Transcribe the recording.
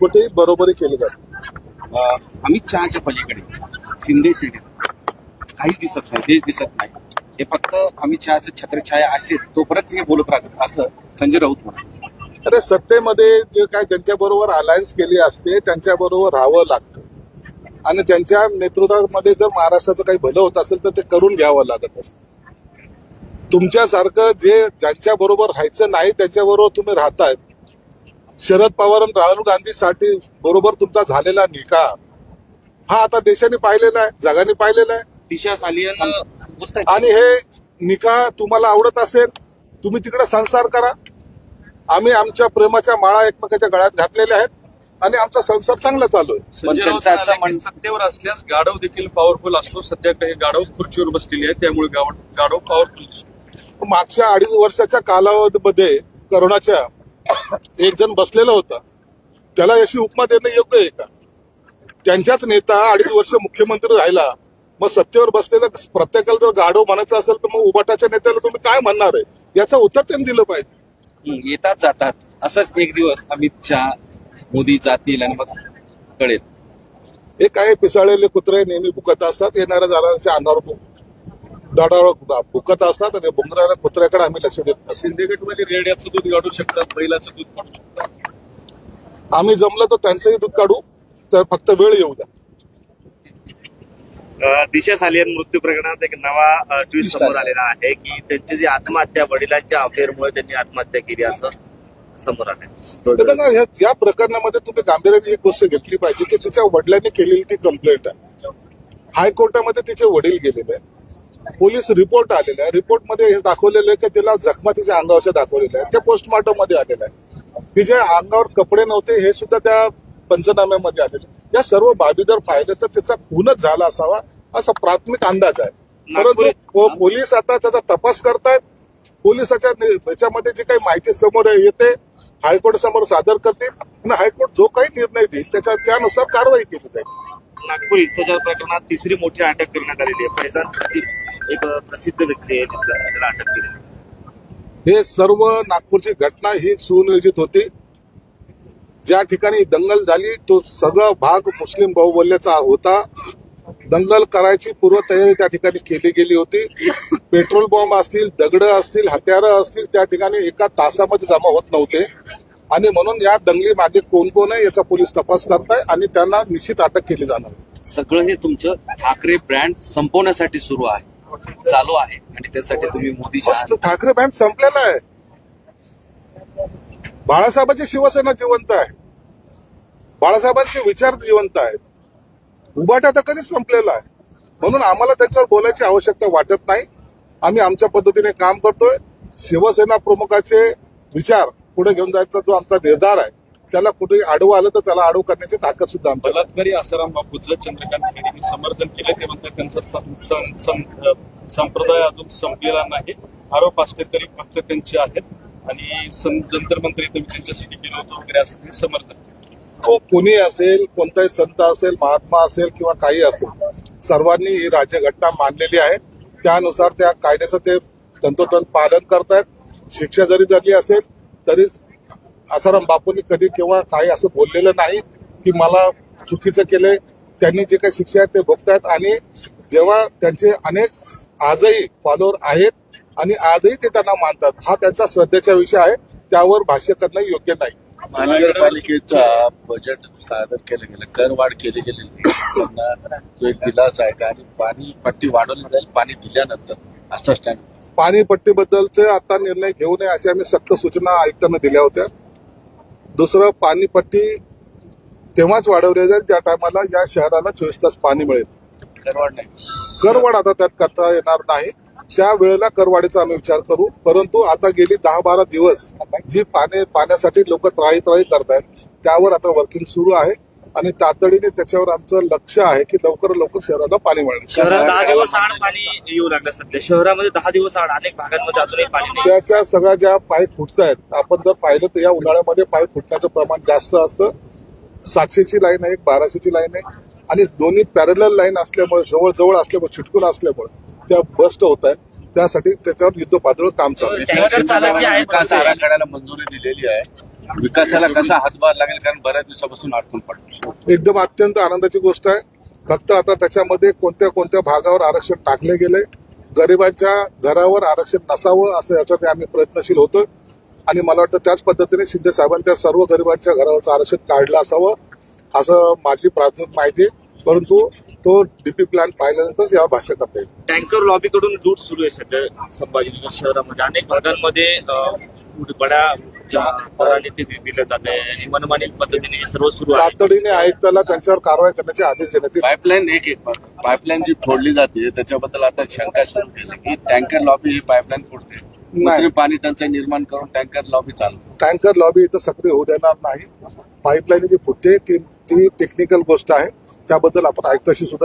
कुठेही बरोबरी केली जाते आम्ही चहाच्या पलीकडे शिंदे सेठ काहीच दिसत नाही देश दिसत नाही. हे फक्त आम्ही चहाचं छत्रछाया असेल तोपर्यंत हे बोलत राहतात असं संजय राऊत म्हणाले अरे सत्तेमध्ये जे काय ज्यांच्या बरोबर अलायन्स केली असते त्यांच्या बरोबर राहावं लागतं. आणि त्यांच्या नेतृत्वामध्ये जर महाराष्ट्राचं काही भलं होत असेल तर ते करून घ्यावं लागत असतं. तुमच्यासारखं जे ज्यांच्या बरोबर राहायचं नाही त्यांच्याबरोबर तुम्ही राहतायत शरद पवार आणि राहुल गांधीसाठी बरोबर तुमचा झालेला निकाह हा आता देशाने पाहिलेला आहे जगाने पाहिलेला आहे. दिशा सालियन आणि हे निकाह तुम्हाला आवडत असेल तुम्ही तिकडे संसार करा. आम्ही आमच्या प्रेमाच्या माळा एकमेकाच्या गळ्यात घातलेल्या आहेत आणि आमचा संसार चांगला चालू आहे. सत्तेवर असल्यास गाढव देखील पॉवरफुल असतो. सध्या काही गाढव खुर्चीवर बसलेली आहे त्यामुळे गाव- गाढव पॉवरफुल दिसतो. मागच्या अडीच वर्षाच्या कालावधीमध्ये करोनाच्या एक जण बसलेला होता. त्याला अशी उपमा देणं योग्य आहे का? त्यांच्याच नेता अडीच वर्ष मुख्यमंत्री राहिला. मग सत्तेवर बसलेला प्रत्येकाला जर गाढव म्हणायचं असेल तर मग उबाटाच्या नेत्याला तुम्ही काय म्हणणार आहे? याचं उत्तर त्यांनी दिलं पाहिजे. येतात जातात. असंच एक दिवस अमित शहा मोदी जातील आणि मग कळेल. हे काय पिसाळलेले कुत्रे नेहमी भुकत असतात येणाऱ्या जाणाऱ्याच्या अंगावर दाडावर भुकत असतात आणि बुंगणाऱ्या कुत्र्याकडे आम्ही लक्ष देत नसतो. सिंदखेडमध्ये रेड्याचं दूध काढू शकतात बैलाचं दूध काढू शकतात. आम्ही जमलं तर त्यांचंही दूध काढू तर फक्त वेळ येऊ द्या. दिशा सालियन मृत्यू प्रकरणात एक नवा ट्विस्ट समोर आलेला आहे की त्यांची जी आत्महत्या वडिलांच्या अफेअरमुळे त्यांनी आत्महत्या केली असं समोर आलं या प्रकरणामध्ये तुम्ही गांभीर्याने एक गोष्ट घेतली पाहिजे की तिच्या वडिलांनी केलेली ती कंप्लेंट आहे. हायकोर्टामध्ये तिचे वडील गेलेले आहे पोलीस रिपोर्ट आलेला आहे. रिपोर्टमध्ये हे दाखवलेलं आहे की तिला जखमा तिच्या अंगावरच्या दाखवलेल्या आहेत ते पोस्टमॉर्टममध्ये आलेलं आहे. तिच्या अंगावर कपडे नव्हते हे सुद्धा त्या पंचनाम्यामध्ये आलेले. या सर्व बाबी जर पाहिलं तर तिचा खूनच झाला असावा असा प्राथमिक अंदाज आहे. परंतु पोलीस आता त्याचा तपास करतायत. पोलिसाच्या नि- याच्यामध्ये जी काही माहिती समोर येते हायकोर्ट समोर सादर करतील आणि हायकोर्ट जो काही निर्णय देईल त्याच्या त्यानुसार कारवाई केली जाईल. नागपूर हिंसाचार प्रकरणात तिसरी मोठी अटक करण्यात आलेली आहे. फैजान एक प्रसिद्ध व्यक्ती आहे त्याला अटक केली. हे सर्व नागपूरची घटना ही सुनियोजित होती. ज्या ठिकाणी दंगल झाली तो सगळा भाग मुस्लिम बाहुबल्याचा होता. दंगल करायची पूर्वतयारी त्या ठिकाणी केली गेली होती. पेट्रोल बॉम्ब असतील दगड असतील हत्यारं असतील त्या ठिकाणी एका तासामध्ये जमा होत नव्हते. आणि म्हणून या दंगली मागे कोण कोण आहे याचा पोलीस तपास करताय आणि त्यांना निश्चित अटक केली जाणार. सगळं हे तुमचं ठाकरे ब्रँड संपवण्यासाठी सुरू आहे. चालू आहे आणि त्यासाठी तुम्ही मोदी ठाकरे बँड संपलेला आहे. बाळासाहेबांची शिवसेना जिवंत आहे. बाळासाहेबांचे विचार जिवंत आहेत. उबाटा तर कधीच संपलेला आहे. म्हणून आम्हाला त्याच्यावर बोलायची आवश्यकता वाटत नाही. आम्ही आमच्या पद्धतीने काम करतोय. शिवसेना प्रमुखाचे विचार पुढे घेऊन जायचा जो आमचा निर्धार आहे. त्याला कुठेही आडवं आलं तर त्याला आडव करण्याची ताकद सुद्धा बलात्कारी आसाराम बापूचं चंद्रकांत खैरेंनी समर्थन केलं. ते म्हणतात त्यांचा संप्रदाय अजून संपलेला नाही. आरोप असले तरी फक्त त्यांचे आहेत. आणि सं- जंतर मंत्र मी त्यांच्यासाठी केलं होतं वगैरे असं ते समर्थन केलं. तो कोणी असेल कोणताही संत असेल महात्मा असेल किंवा काही असेल सर्वांनी ही राज्यघटना मानलेली आहे. त्यानुसार त्या कायद्याचं ते तंतोतंत पालन करतायत. शिक्षा जरी झाली असेल तरी आसाराम बापूंनी कधी किंवा काही असं बोललेलं नाही की मला चुकीचं केलंय. त्यांनी जे काही शिक्षा आहेत ते भोगतायत आणि जेव्हा त्यांचे अनेक आजही फॉलोअर आहेत आणि आजही ते त्यांना मानतात हा त्यांचा श्रद्धेचा विषय आहे. त्यावर भाष्य करणं योग्य नाही. महानगरपालिकेचा बजेट सादर केलं गेलं करवाढ केली गेलेली त्यांना तो एक दिलासा आहे आणि पाणी पट्टी वाढवली जाईल पाणी दिल्यानंतर असं स्टँड पाणीपट्टीबद्दलचे आता निर्णय घेऊ नये अशा आम्ही सक्त सूचना आयुक्तांना दिल्या होत्या. दुसरं पाणीपट्टी तेव्हाच वाढवली जाईल ज्या टायमाला या शहराला चोवीस तास पाणी मिळेल. करवाढ नाही. आता त्यात करता येणार नाही. त्या वेळेला करवाढीचा आम्ही विचार करू. परंतु आता गेली दहा बारा दिवस जी पाणी पाण्यासाठी लोक त्राळी त्राळी करतायत त्यावर आता वर्किंग सुरू आहे. आणि तातडीने त्याच्यावर आमचं लक्ष आहे की लवकर लवकर शहराला पाणी मिळेल. शहरात दहा दिवस आड पाणी येऊ लागलं सध्या. शहरामध्ये दहा दिवस आड अनेक भागांमध्ये अजूनही पाणी नाही. त्याच्या सगळ्या ज्या पाईप फुटत आहेत आपण जर पाहिलं तर या उन्हाळ्यामध्ये पाईप फुटण्याचं प्रमाण जास्त असतं. सातशेची लाईन आहे एक बाराशेची लाईन आहे. आणि दोन्ही पॅरल लाईन असल्यामुळे जवळ जवळ असल्यामुळे चिटकून असल्यामुळे त्या बस्ट होत आहेत. त्यासाठी त्याच्यावर युद्ध पातळीवर काम चालू आहे. टँकर चालक जे आहेत विकास आराखड्याला मंजुरी दिलेली आहे. विकासाला कसा हातभार लागेल कारण बऱ्याच दिवसापासून अडकून पडतो. एकदम अत्यंत आनंदाची गोष्ट आहे. फक्त आता त्याच्यामध्ये कोणत्या कोणत्या भागावर आरक्षण टाकले गेले गरिबांच्या घरावर आरक्षण नसावं असं याच्यासाठी आम्ही प्रयत्नशील होतोय. आणि मला वाटतं त्याच पद्धतीने शिंदे साहेबांनी त्या सर्व गरिबांच्या घरावरचं आरक्षण काढलं असावं असं माझी प्राथमिक माहिती आहे. परंतु तो डीपी प्लॅन पाहिल्यानंतरच यावर भाष्य करता येईल. टँकर लॉबीकडून लूट सुरू आहे सध्या संभाजीनगर शहरामध्ये. अनेक भागांमध्ये बड्या ते दिलं जात आहे. आणि मनमानी पद्धतीने हे सर्व सुरू आहे. तातडीने आयुक्ताला त्यांच्यावर कारवाई करण्याचे आदेश देण्यात येईल पाईपलाईन एक एक पाईपलाईन जी फोडली जाते त्याच्याबद्दल आता शंका सुरू केली की टँकर लॉबी ही पाईपलाईन फोडते. कृत्रिम पाणी टंचाई निर्माण करून टँकर लॉबी चालू. टँकर लॉबी इथं सक्रिय होऊ देणार नाही. पाईपलाईन जी फुटते ती ती टेक्निकल गोष्ट आहे. त्याबद्दल आपण आयुक्ताशी सुद्धा